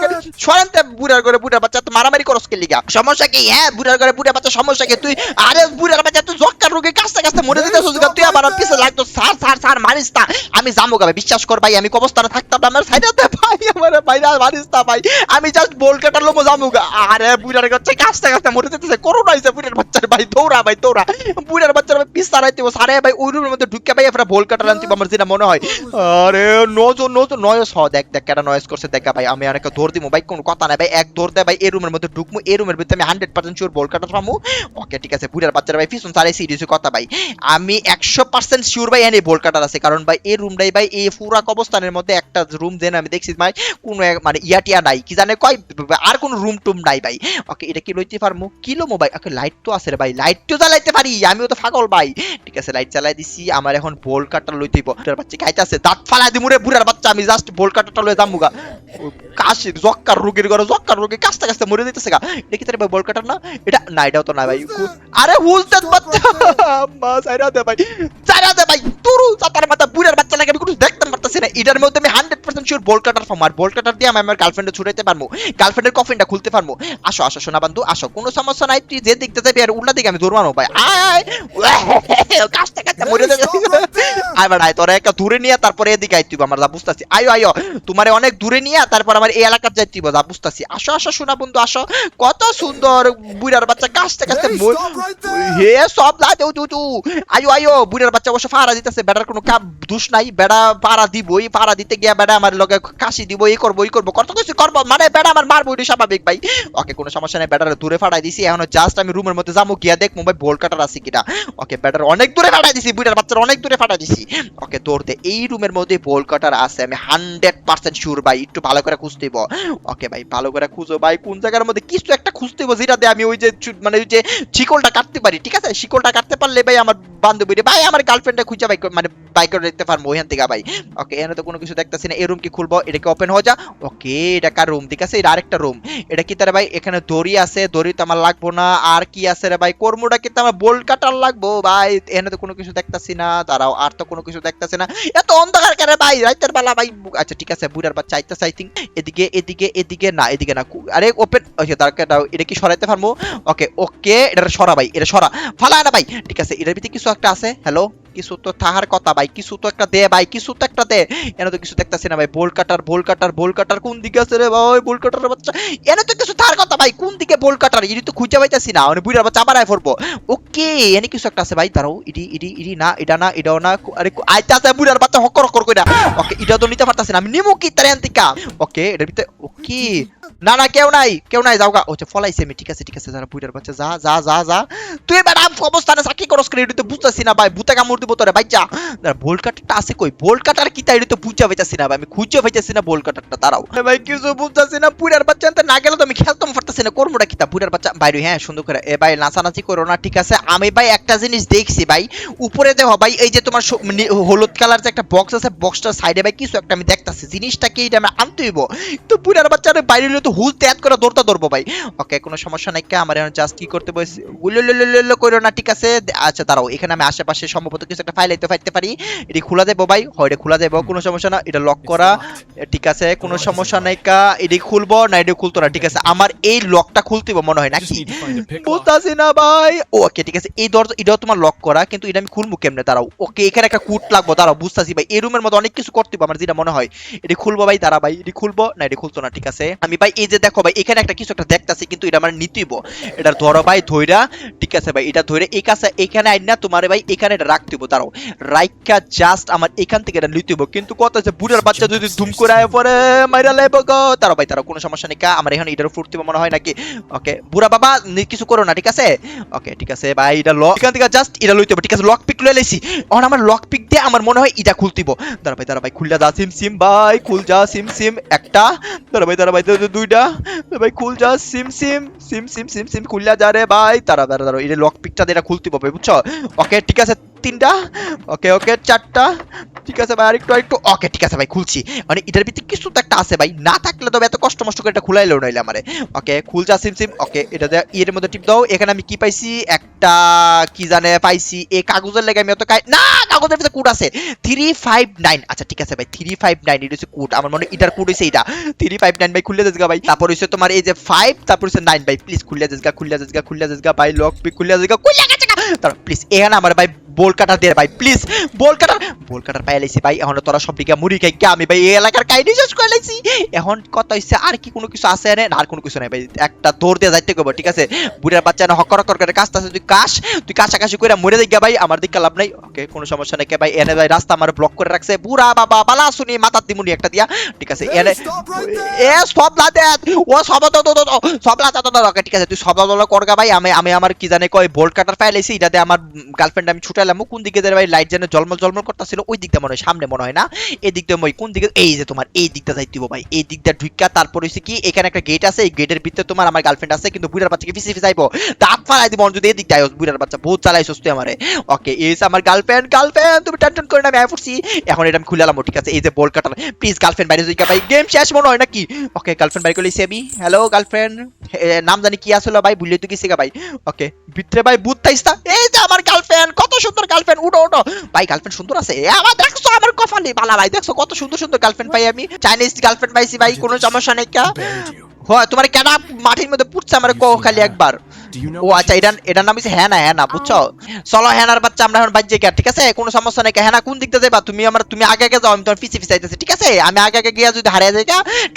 সরেন তে বুড়ার করে বুড়ার বাচ্চা তো মারামারি করস কে লিগা? সমস্যা কি? হ্যাঁ বুড়ার করে বুড়ার বাচ্চা সমস্যা কি? তুই আরে বুড়ার বাচ্চা তুই জক্কার রোগে কাছতে কাছতে মরে দিতেছিস তুই আবার আমার পিছে লাগতো সার সার সার মারিস না। আমি যাব গাবে বিশ্বাস কর ভাই আমি কবস্থানে থাকতাম না আমার সাইডে ভাই আমার ভাই না মারিস না ভাই। আমি জাস্ট বল কাটার লোমো যাব গা। আরে বুড়ার কাছে কাছতে মরে দিতেছে করোনা হইছে বুড়ার বাচ্চার ভাই, দৌড়া ভাই, দৌড়া। বুড়ার বাচ্চার ভাই পিস সারাইতে সারে ভাই ওই রুমের মধ্যে ঢুকে ভাই এফরা বল কাটার আনতে আমার যেটা মনে হয়। আরে, নজর নজর, নয়স। হ, দেখ দেখ কেটা নয়েস করছে, দেখা ভাই, আমি অনেক দৌড় দিমু, ভাই, কোনো কথা নাই ভাই, এক দৌড় দেয় ভাই এই রুমের মধ্যে ঢুকমু এই রুমের ভিতরে আমি hundred percent sure ball cutter পামু। ওকে, ঠিক আছে, বুড়ার বাচ্চারা ভাই, পিছন সারাই সিরিয়াস কথা ভাই। আমি একশো পার্সেন্ট শিওর ভাই, এনে বল কাটার আছে, কারণ ভাই এই রুমটাই ভাই, এই পুরা কবস্থানের মধ্যে একটা রুম দেন, আমি দেখছি ভাই, কোনো মানে ইয়াটিয়া নাই, কি জানে কয়, আর কোনো রুম টুম নাই ভাই। ওকে, এটা কি লইতে পারমু? কি লমো ভাই? ওকে লাইট তো আছে রে ভাই। লাইট তো জ্বালাইতে পারি আমিও তো পাগল ভাই। ঠিক আছে লাইট চালাই দিছি আমার এখন বল লইতে হইব। বুড়ার বাচ্চা খাইতাছে? দাঁত ফালাই দিমু রে বুড়ার বাচ্চা আমি জাস্ট বল কাটাটা লয়ে যামুগা কাশির জক্কার রোগীর ঘরে জক্কার রোগী কাস্তে কাস্তে মরে দিতেছে গা। এটা কি তার ভাই বল কাটার না? এটা না এটাও তো না ভাই। আরে হুলতেন বাচ্চা। মা সাইরা দে ভাই। সাইরা দে ভাই। তুরু চাতার মাথা বুড়ার বাচ্চা লাগে আমি কোনো দেখতে পারতাছি না এটার মধ্যে আমি hundred percent sure ball cutter farm আর বল কাটার দিয়ে আমি আমার গার্লফ্রেন্ডে ছুটাইতে পারব গার্লফ্রেন্ডের কফিনটা খুলতে পারব। আসো আসো সোনা বান্ধু আসো কোনো সমস্যা নাই তুই যে দেখতে যাবি আর উল্টা দিকে আমি দৌড়ানো ভাই। আয় মরে আয় তোরা একটা দূরে নিয়ে তারপরে এদিকে আইতিব আমার যা বুঝতাছি আয়ো আয়ো তোমারে অনেক দূরে নিয়ে তারপর আমার এই এলাকার যাইতিব যা বুঝতাছি আসো আসো সোনা বন্ধু আসো। কত সুন্দর বুড়ার বাচ্চা right there! হে সব লা আয়ো আয়ো বুড়ার বাচ্চা অবশ্য ফাড়া দিতেছে বেড়ার কোনো কাম দোষ নাই বেড়া পাড়া দিবই, পাড়া দিতে গিয়া বেড়া আমার লগে কাশি দিব, এই করব এই করব, কত কিছু করব মানে বেড়া আমার মারবো এটি স্বাভাবিক ভাই। ওকে কোনো সমস্যা নাই, বেড়ার দূরে ফাড়াই দিছি, এখন জাস্ট আমি রুমের মধ্যে যাব, গিয়া দেখব, ভাই, বল কাটার আছে কিনা। ওকে বেড়ার অনেক দূরে ফাটাই দিছি বুড়ার বাচ্চার অনেক দূরে ফাটাই দিছি। ওকে দৌড়তে এই রুমের মধ্যে বল কাটার আছে, আমি হান্ড্রেড পার্সেন্ট শিওর ভাই, একটু ভালো করে খুঁজতে হইব। ওকে ভাই, ভালো করে খুঁজো ভাই, কোন জায়গার মধ্যে কিছু একটা খুঁজতে হইব, যেটা দিয়ে আমি ওই যে মানে ওই যে শিকলটা কাটতে পারি, ঠিক আছে? শিকলটা কাটতে পারলে ভাই, আমার বান্ধবী ভাই, আমার গার্লফ্রেন্ডে খুঁজে ভাই মানে বাইক দেখতে পারব ওইখান থেকে ভাই। ওকে এখানে তো কোনো কিছু দেখতেছি না। এই রুম কি খুলবো? এটা কি ওপেন হয়ে যা? ওকে, এটা কার রুম ঠিক আছে, এটা আরেকটা রুম এটা কি তার ভাই, এখানে দড়ি আছে, দড়ি তো আমার লাগবো না। আর কি আছে রে ভাই? কর্মটা কিন্তু আমার বোল্ট কাটার লাগবো? ভাই, এখানে তো কোনো কিছু দেখতাছি না। দাঁড়াও, আর তো কোনো কিছু দেখতাছি না। এত অন্ধকার কেন ভাই? রাইতের বেলা ভাই আচ্ছা ঠিক আছে, বুড়ার বাচ্চা আইতাছে আই থিঙ্ক এদিকে এদিকে এদিকে, না এদিকে না। আরে ওপেন ওকে তার এটা কি সরাইতে পারব? ওকে ওকে এটা সরা ভাই এটা সরা। ফালায় না ভাই। ঠিক আছে, এটার ভিতরে কিছু একটা আছে? হ্যালো কিছু তো থাকার কথা ভাই, কিছু তো একটা দে ভাই, কিছু তো একটা দে এনে তো কিছু দেখতেছে না ভাই বোল কাটার বোল কাটার বোল কাটার। কোন দিকে আছে রে ভাই বোল কাটার বাচ্চা? এনে তো কিছু তার কথা ভাই, কোন দিকে বোল কাটার? এটি তো খুঁজে পাইতাছি না মানে বুড়ার বাচ্চা আবার আয় পড়ব ওকে, এনে কিছু একটা আছে ভাই, দাঁড়াও, ইডি ইডি ইডি, না, এটা না, এটাও না আরে আইতা আছে বুড়ার বাচ্চা, হকর হকর কইরা। ওকে, এটা তো নিতে পারতাছি না, আমি নিমু কি তারে আনতিকা? ওকে, এটার ভিতরে ওকে না না, কেউ নাই কেউ নাই, যাও গা। ওছে ফলাইছে আমি ঠিক আছে ঠিক আছে, যারা বুড়ার বাচ্চা, যা যা যা যা। তুই বেটা অবস্থানে চাকরি করস করে এটা তো বুঝতাছি না, ভাই, ভূতে কামড় দিব তোরে, ভাই, যা। দাঁড়া বোল্ট কাটারটা আছে কই? বোল্ট কাটার কি তাই এটা তো বুঝা পাইতাছি না, ভাই, আমি খুঁজে পাইতাছি না বোল্ট কাটারটা, দাঁড়াও। ভাই, কিছু বুঝতাছি না পুরার বাচ্চা আনতে না গেলে তো আমি খেলতাম পারতাছি না, কর্মটা কি তা পুরার বাচ্চা? বাইরে হ্যাঁ সুন্দর করে, এ ভাই, নাচানাচি করো না, ঠিক আছে? আমি ভাই, একটা জিনিস দেখছি, ভাই, উপরে দেখো, ভাই, এই যে তোমার হলুদ কালার যে একটা বক্স আছে বক্সটার সাইডে ভাই, কিছু একটা আমি দেখতাছি, জিনিসটা কি এটা আমি আনতে হইব? তো পুরার বাচ্চারে বাইরে তো হুল ত্যাগ করে দৌড়তা ধরবো ভাই। ওকে কোনো সমস্যা নাই কে? আমার এখন জাস্ট কি করতে বসে গুলো করো না ঠিক আছে? আচ্ছা দাঁড়াও এখানে আমি আশেপাশে সম্ভবত কিছু একটা ফাইল আইতে ফাইতে পারি। এটি খোলা যাব ভাই? হয় এটা খোলা যাব কোনো সমস্যা না। এটা লক করা। ঠিক আছে কোনো সমস্যা নাই কা? এটি খুলবো না এটি খুলতো না ঠিক আছে। আমার এই লকটা খুলতে মনে হয় নাকি. বুঝতাছি না ভাই। ওকে ঠিক আছে এই দরজা এটাও তোমার লক করা কিন্তু এটা আমি খুলবো কেমনে? দাঁড়াও ওকে এখানে একটা কুট লাগবো দাঁড়াও বুঝতাছি ভাই। এই রুমের মধ্যে অনেক কিছু করতে হবে আমার যেটা মনে হয়। এটি খুলবো ভাই দাঁড়া ভাই এটি খুলবো না এটি খুলতো না ঠিক আছে। আমি ভাই এই যে দেখো ভাই, এখানে একটা কিছু একটা দেখতাছি, কিন্তু এটা আমার নিতেইব। এটা ধরো ভাই, ধইরা, ঠিক আছে ভাই, এটা ধরে এই কাছে, এখানে আইন না তোমার ভাই, এখানে এটা রাখতে হইব, দাঁড়াও। রাইকা জাস্ট আমার এখান থেকে এটা নিতে কিন্তু কত আছে বুড়ার বাচ্চা যদি ধুম করে আয় পরে, মাইরা লাইব গো। তারও ভাই তারা কোনো সমস্যা নেই, কা, আমার এখানে এটার ফুটতে মনে হয় নাকি? ওকে, বুড়া বাবা কিছু করো না, ঠিক আছে? ওকে, ঠিক আছে ভাই, এটা লক এখান থেকে জাস্ট এটা লইতে ঠিক আছে লক পিক লয়ে লাইছি। এখন আমার লক পিক দিয়ে আমার মনে হয় এটা খুলতিব দাঁড়া ভাই দাঁড়া ভাই, খুললা যা, সিম সিম ভাই, খুল যা, সিম সিম, একটা। দাঁড়া ভাই দাঁড়া ভাই দু- দুইটা ভাই খুল যা, সিম সিম সিম সিম সিম সিম খুললা যা রে ভাই। তারা দাঁড়া দাঁড়া এটা লক পিকটা এটা খুলতে পাবে বুঝছ? ওকে ঠিক আছে তিনটা? ওকে ওকে চারটা। ঠিক আছে ভাই, আরেকটু আরেকটু। ওকে ঠিক আছে ভাই, খুলছি। মানে এটার ভিতরে কিছু তো একটা আছে ভাই। না থাকলে তবে এত কষ্ট মষ্ট করে এটা খুলাইলো নাইলে আমারে। ওকে খুলছা, সিম সিম। ওকে এটা দিয়ে এর মধ্যে টিপ দাও। এখানে আমি কি পাইছি? একটা কি জানে পাইছি? এই কাগজের লেগে আমি অত কাই না, কাগজের ভিতরে কোড আছে। থ্রি ফাইভ নাইন আচ্ছা ঠিক আছে ভাই থ্রি ফাইভ নাইন এটা হচ্ছে কোড। আমার মনে এটার কোড হচ্ছে এটা থ্রি ফাইভ নাইন ভাই, খুললে যাসগা ভাই। তারপর হচ্ছে তোমার এই যে ফাইভ তারপর হচ্ছে নাইন ভাই। প্লিজ খুললে যাসগা খুললে যাসগা খুললে যাসগা ভাই লক পি খুললে যাসগা খুললে গেছে তারপর প্লিজ এখানে আমার ভাই বল কাটার ভাই প্লিজ বল কাটার বল কাটার পাই লাইছি ভাই এখন তোরা সব দিকে মুড়ি খাই আমি ভাই এই এলাকার কাহিনী শেষ করে লাইছি এখন হইছে আর কি কোনো কিছু আছে না আর কোনো কিছু নাই ভাই একটা দৌড় দিয়ে যাইতে কইব ঠিক আছে বুড়ার বাচ্চা না হকর হকর করে কাজটা তুই কাশ তুই কাছাকাছি মরে দিগা ভাই আমার দিকে লাভ নাই ওকে কোনো সমস্যা নাই কে ভাই এনে ভাই রাস্তা আমার ব্লক করে রাখছে বুড়া বাবা বালা শুনি মাথার দিমুনি একটা দিয়া ঠিক আছে এনে এ সব লাদে ও সব তো সব লাদা তো ঠিক আছে তুই সব করগা ভাই আমি আমি আমার কি জানে কয় বোল্ট কাটার ফাইল এসে এটাতে আমার গার্লফ্রেন্ড আমি ছুটাইলাম কোন দিকে ভাই লাইট যেন জলমল জলমল করতেছিল, ওই দিকটা মনে হয়, সামনে মনে হয় না? এই দিকটা মই কোন দিকে এই যে তোমার, এই দিকটা যাইতে হবে ভাই, এই দিকটা ঢুইকা তারপর হইছে কি, এখানে একটা গেট আছে, এই গেটের ভিতরে তোমার আমার গার্লফ্রেন্ড আছে, কিন্তু বুড়ার বাচ্চাকে ফিসে ফিসাইবো দাঁত ফালাই দিব যদি এই দিকটা আইস বুড়ার বাচ্চা বহুত চালাইছস তুই আমারে। ওকে এই যে আমার গার্লফ্রেন্ড গার্লফ্রেন্ড তুমি টেনশন করে না, আমি আই পড়ছি। এখন এটা আমি খুলে আলাম, ঠিক আছে? এই যে বল কাটার প্লিজ গার্লফ্রেন্ড বাইরে যাই ভাই গেম শেষ মনে হয় নাকি? ওকে গার্লফ্রেন্ড বাইরে কইছি আমি। হ্যালো গার্লফ্রেন্ড নাম জানি কি আসলো ভাই, ভুলে তো গেছি গা ভাই। ওকে ভিতরে ভাই বুত তাইস্তা এই তো আমার গার্লফ্রেন্ড কত সুন্দর গার্লফ্রেন্ড উঠো উঠো। ভাই গার্লফ্রেন্ড সুন্দর আছে। এ, আমার দেখছ আমার কপালে। বালা ভাই দেখছ কত সুন্দর সুন্দর গার্লফ্রেন্ড পাই আমি। চাইনিজ গার্লফ্রেন্ড পাইছি ভাই কোনো সমস্যা নেই কা। হয় তোমার কেন মাটির মধ্যে পুড়ছে আমার কো খালি একবার। ও আচ্ছা এটা এটার নাম হচ্ছে হ্যানা হ্যানা বুঝছ? চলো হ্যানার বাচ্চা আমরা এখন বাজ্যে গিয়া ঠিক আছে? কোনো সমস্যা নেই হ্যানা কোন দিক দিয়ে যাবা তুমি আমার তুমি আগে আগে যাও আমি তোমার পিছে পিছে আইতেছি ঠিক আছে? আমি আগে আগে গিয়া যদি হারিয়ে যাই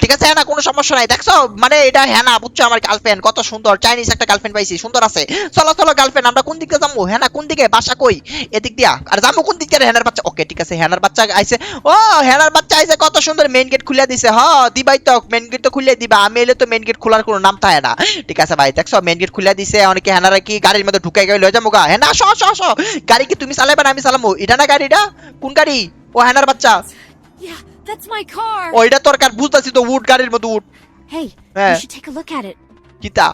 ঠিক আছে হ্যানা কোনো সমস্যা নাই দেখছ? মানে এটা হ্যানা বুঝছ আমার গার্লফ্রেন্ড কত সুন্দর চাইনিজ একটা গার্লফ্রেন্ড পাইছি সুন্দর আছে। চলো চলো গার্লফ্রেন্ড আমরা কোন দিক যাব হ্যানা কোন দিকে? বাসা কই? এদিক দিয়া। আর যাব কোন দিক দিয়ে হ্যানার বাচ্চা ওকে ঠিক আছে হ্যানার বাচ্চা আইছে। ও হ্যানার বাচ্চা আইছে কত সুন্দর মেইন গেট খুলে দিছে হ দিবাই তো মেইন গেট তো খুলে দিবা। আমি এলে তো মেইন গেট খোলার কোনো নাম থাকে না। ঠিক আছে ভাই দেখছ মেইন গেট খুলে দিছে অনেকে হ্যানারা কি গাড়ির মধ্যে ঢুকাই গেলে লয়ে যাব গা। হ্যাঁ আসো আসো আসো। গাড়ি কি তুমি চালাবে না আমি চালামো? এটা না গাড়িটা? কোন গাড়ি? ও হ্যানার বাচ্চা। তোর কার বুঝতাছি তো উঠ গাড়ির মধ্যে উঠ হ্যাঁ. কিতা?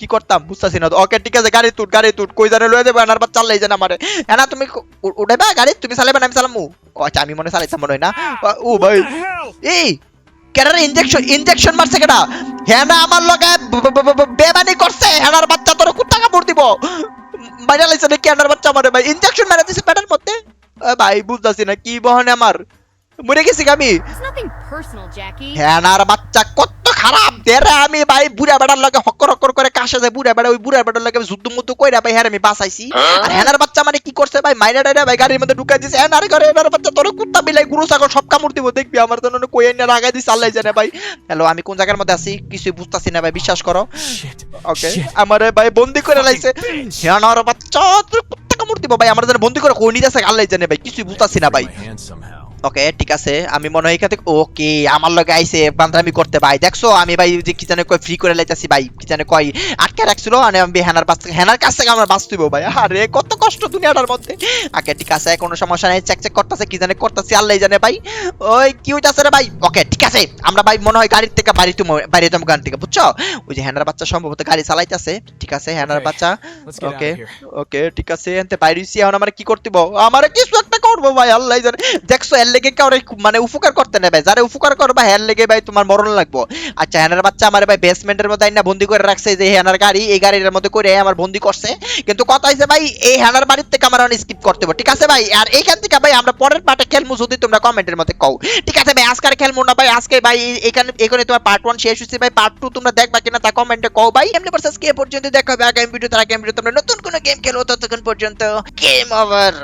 কি করতাম? বুঝতাছি না ওকে ঠিক আছে গাড়ি তুট গাড়ি তুট। কই জানে লয়ে যাবে হ্যানার বাচ্চা চালাই জানে আমারে। হ্যাঁ তুমি উঠাইবা? গাড়ি তুমি চালাবে না আমি চালামু? ও আচ্ছা আমি মনে চালাইতাম মনে হয় না? ও ভাই। এই! কেডার ইনজেকশন ইঞ্জেকশন মারছে কেডা? হ্যানা আমার লগে বেমানি করছে, হেনার বাচ্চা তোর কুত্তা কামড় দিব। মাইরা লাইছে নাকি হেনার বাচ্চা মারে ভাই ইঞ্জেকশন মেরে দিছে পেটের মধ্যে? ভাই, বুঝতাছি না, কি বহনে আমার? মরে গেছি আমি? হ্যানার বাচ্চা কত খারাপ। দেরে আমি ভাই বুড়া বেড়ার লগে হক্কর হক্কর করে কাশে যায় বুড়া বেড়া ওই বুড়া বেড়ার লগে যুদ্ধ মুদ্ধ কইরা ভাই হ্যাঁ আমি বাঁচাইছি। আর হ্যানার বাচ্চা মানে কি করছে ভাই? মাইরা ডাইরা ভাই গাড়ির মধ্যে ঢুকাই দিছে। হ্যানার ঘরে হ্যানার বাচ্চা তোর কুত্তা বিলাই গুরু ছাগল সব কামড় দিব দেখবি আমার জন্য কই এনে লাগাই দিছে আল্লাহ জানে ভাই। হ্যালো আমি কোন জায়গার মধ্যে আছি? কিছুই বুঝতাছি না ভাই বিশ্বাস করো। ওকে. আমারে ভাই বন্দি করে লাইছে। হ্যানার বাচ্চা তোর কুত্তা কামড় দিব ভাই আমার জন্য বন্দি করে কই নিতেছে আল্লাহ জানে ভাই কিছুই বুঝতাছি না ভাই. ওকে ঠিক আছে। আমি মনে হয় এখান থেকে ওকে আমার লগে আইসে বান্দ্রামি করতে ভাই। দেখছ আমি ভাই যে কি জানে কই ফ্রি করে লাইতাছি ভাই কি জানে কই আটকে রাখছিল মানে আমি হেনার বাস হেনার কাছ থেকে আমার বাস তুইব ভাই। আরে কত কষ্ট দুনিয়াটার মধ্যে। ওকে ঠিক আছে কোনো সমস্যা নাই চেক চেক করতেছে কি জানে করতেছি আল্লাহ জানে ভাই। ওই কি হইতাছে রে ভাই? ওকে ঠিক আছে আমরা ভাই মনে হয় গাড়ির থেকে বাড়ি তুমি বাড়ি তুমি গান থেকে বুঝছ? ওই যে হেনার বাচ্চা সম্ভবত গাড়ি চালাইতেছে। ঠিক আছে হেনার বাচ্চা। ওকে. ওকে ঠিক আছে এনতে বাইরেছি এখন আমার কি করতে আমার কিছু একটা করব ভাই, আল্লাহ জানে। দেখছ লেগে কাউরে মানে উপকার করতে নেবে যারা উপকার করবা হ্যার লেগে ভাই তোমার মরণ লাগবো। আচ্ছা হ্যানার বাচ্চা আমার ভাই বেসমেন্টের মধ্যে আইনা বন্দি করে রাখছে যে হ্যানার গাড়ি, এই মধ্যে করে আমার বন্দি করছে। কিন্তু কথা হইছে ভাই, এই হ্যানার বাড়ির থেকে আমার স্কিপ করতে হবে, ঠিক আছে ভাই? আর এইখান থেকে ভাই, আমরা পরের পার্টে খেলমু যদি তোমরা কমেন্টের মধ্যে কও। ঠিক আছে ভাই আজকে আর খেলমু না ভাই, আজকে ভাই, এখানে এখানে তোমার পার্ট ওয়ান শেষ হচ্ছে ভাই। পার্ট টু তোমরা দেখবা কিনা তা কমেন্টে কও ভাই। এমনি পর্যন্ত দেখা হবে? আগামী ভিডিও তার আগামী ভিডিও তোমরা নতুন কোনো গেম খেলো ততক্ষণ পর্যন্ত গেম ওভার